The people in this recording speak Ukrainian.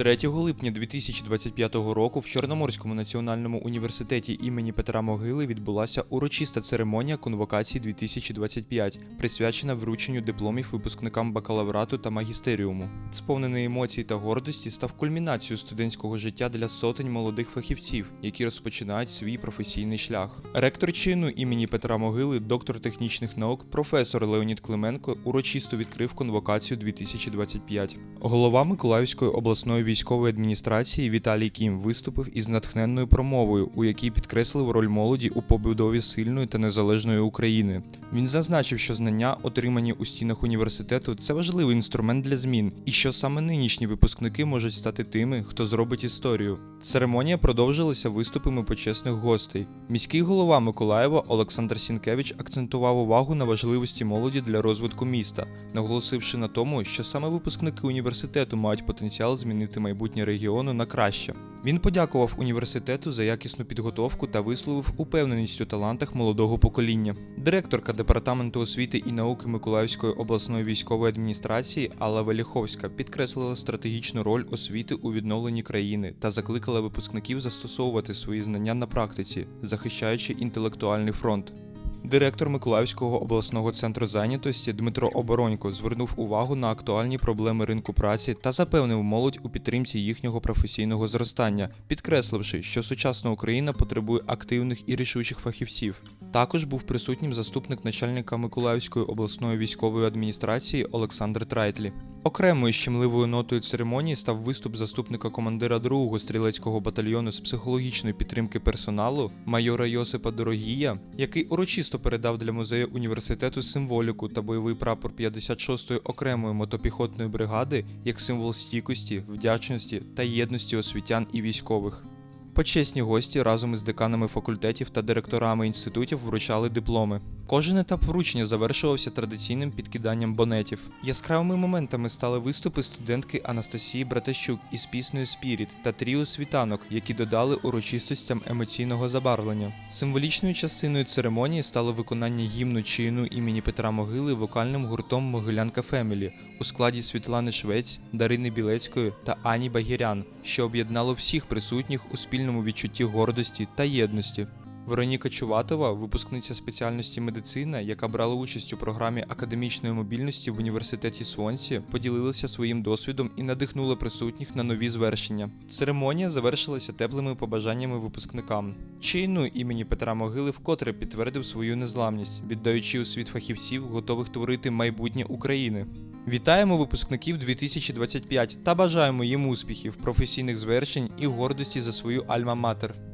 3 липня 2025 року в Чорноморському національному університеті імені Петра Могили відбулася урочиста церемонія конвокації 2025, присвячена врученню дипломів випускникам бакалаврату та магістеріуму. Сповнений емоцій та гордості став кульмінацією студентського життя для сотень молодих фахівців, які розпочинають свій професійний шлях. Ректор чину імені Петра Могили, доктор технічних наук, професор Леонід Клименко урочисто відкрив конвокацію 2025. Голова Миколаївської обласної військової адміністрації Віталій Кім виступив із натхненною промовою, у якій підкреслив роль молоді у побудові сильної та незалежної України. Він зазначив, що знання, отримані у стінах університету, це важливий інструмент для змін, і що саме нинішні випускники можуть стати тими, хто зробить історію. Церемонія продовжилася виступами почесних гостей. Міський голова Миколаєва Олександр Сінкевич акцентував увагу на важливості молоді для розвитку міста, наголосивши на тому, що саме випускники університету мають потенціал змінити майбутнє регіону на краще. Він подякував університету за якісну підготовку та висловив упевненість у талантах молодого покоління. Директорка департаменту освіти і науки Миколаївської обласної військової адміністрації Алла Веліховська підкреслила стратегічну роль освіти у відновленні країни та закликала випускників застосовувати свої знання на практиці, захищаючи інтелектуальний фронт. Директор Миколаївського обласного центру зайнятості Дмитро Оборонько звернув увагу на актуальні проблеми ринку праці та запевнив молодь у підтримці їхнього професійного зростання, підкресливши, що сучасна Україна потребує активних і рішучих фахівців. Також був присутнім заступник начальника Миколаївської обласної військової адміністрації Олександр Трайтлі. Окремою щемливою нотою церемонії став виступ заступника командира 2-го стрілецького батальйону з психологічної підтримки персоналу майора Йосипа Дорогія, який урочисто передав для музею університету символіку та бойовий прапор 56-ї окремої мотопіхотної бригади як символ стійкості, вдячності та єдності освітян і військових. Почесні гості разом із деканами факультетів та директорами інститутів вручали дипломи. Кожен етап вручення завершувався традиційним підкиданням бонетів. Яскравими моментами стали виступи студентки Анастасії Братащук із піснею Спіріт та тріо світанок, які додали урочистостям емоційного забарвлення. Символічною частиною церемонії стало виконання гімну чину імені Петра Могили вокальним гуртом Могилянка Фемілі у складі Світлани Швець, Дарини Білецької та Ані Багірян, що об'єднало всіх присутніх у спільному відчутті гордості та єдності. Вероніка Чуватова, випускниця спеціальності медицина, яка брала участь у програмі академічної мобільності в університеті Свонсі, поділилася своїм досвідом і надихнула присутніх на нові звершення. Церемонія завершилася теплими побажаннями випускникам. Чийну імені Петра Могили вкотре підтвердив свою незламність, віддаючи у світ фахівців, готових творити майбутнє України. Вітаємо випускників 2025 та бажаємо їм успіхів, професійних звершень і гордості за свою альма-матер.